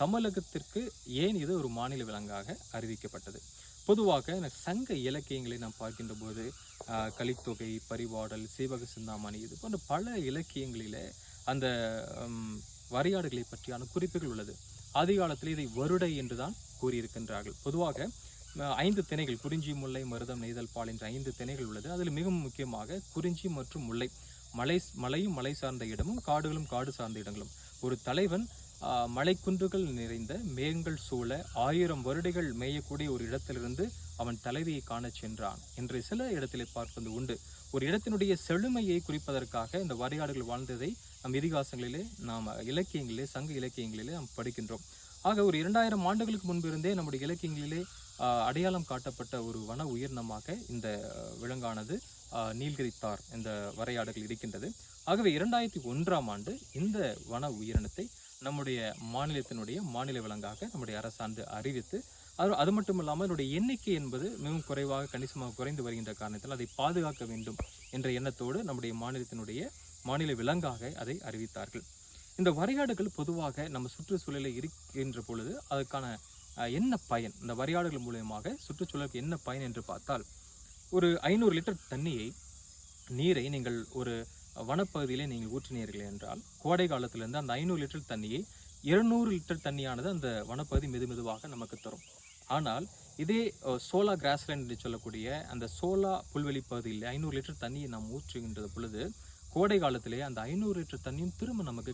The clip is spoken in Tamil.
தமிழகத்திற்கு ஏன் இது ஒரு மாநில விலங்காக அறிவிக்கப்பட்டது? பொதுவாக எனக்கு சங்க இலக்கியங்களை நாம் பார்க்கின்ற போது கலித்தொகை பரிவாடல் சீவக சிந்தாமணி இது போன்ற பல இலக்கியங்களிலே அந்த வரையாடுகளை பற்றியான குறிப்புகள் உள்ளது. ஆதி காலத்தில் இதை வருடை என்றுதான் கூறியிருக்கின்றார்கள். பொதுவாக ஐந்து திணைகள் குறிஞ்சி முல்லை மருதம் நெய்தல் பால் என்ற ஐந்து திணைகள் உள்ளது. அதில் மிகவும் முக்கியமாக குறிஞ்சி மற்றும் முல்லை மலை மலையும் மலை சார்ந்த இடமும் காடுகளும் காடு சார்ந்த இடங்களும். ஒரு தலைவன் மலைக்குன்றுகள் நிறைந்த மேகங்கள் சூழ ஆயிரம் வருடைகள் மேயக்கூடிய ஒரு இடத்திலிருந்து அவன் தலைவியை காணச் சென்றான். என்று சில இடத்திலே பார்ப்பது உண்டு. ஒரு இடத்தினுடைய செழுமையை குறிப்பதற்காக இந்த வரையாடுகள் வாழ்ந்ததை நம் இதிகாசங்களிலே நாம் இலக்கியங்களிலே சங்க இலக்கியங்களிலே நாம் படிக்கின்றோம். ஆக ஒரு இரண்டாயிரம் ஆண்டுகளுக்கு முன்பிருந்தே நம்முடைய இலக்கியங்களிலே அடையாளம் காட்டப்பட்ட ஒரு வன உயிரினமாக இந்த விலங்கானது நீல்கிரித்தார் இந்த வரையாடுகள் இருக்கின்றது. ஆகவே இரண்டாயிரத்தி ஒன்றாம் ஆண்டு இந்த வன உயிரினத்தை நம்முடைய மாநிலத்தினுடைய மாநில விலங்காக நம்முடைய அரசாண்டு அறிவித்து அது அது மட்டும் இல்லாமல் அதனுடைய எண்ணிக்கை என்பது மிகவும் குறைவாக கணிசமாக குறைந்து வருகின்ற காரணத்தில் அதை பாதுகாக்க வேண்டும் என்ற எண்ணத்தோடு நம்முடைய மாநிலத்தினுடைய மாநில விலங்காக அதை அறிவித்தார்கள். இந்த வரையாடுகள் பொதுவாக நம்ம சுற்றுச்சூழலில் இருக்கின்ற பொழுது அதுக்கான என்ன பயன்? இந்த வரையாடுகள் மூலியமாக சுற்றுச்சூழலுக்கு என்ன பயன் என்று பார்த்தால் ஒரு ஐநூறு லிட்டர் தண்ணியை நீரை நீங்கள் ஒரு வனப்பகுதியிலே நீங்கள் ஊற்றினீர்கள் என்றால் கோடை காலத்திலிருந்து அந்த ஐநூறு லிட்டர் தண்ணியை இருநூறு லிட்டர் தண்ணியானது அந்த வனப்பகுதி மெது மெதுவாக நமக்கு தரும். ஆனால் இதே சோலா கிராஸ்லேண்ட் என்று சொல்லக்கூடிய அந்த சோலா புல்வெளி பகுதியில் ஐநூறு லிட்டர் தண்ணியை நாம் ஊற்றுகின்ற பொழுது கோடை காலத்திலே அந்த ஐநூறு லிட்டர் தண்ணியும் திரும்ப நமக்கு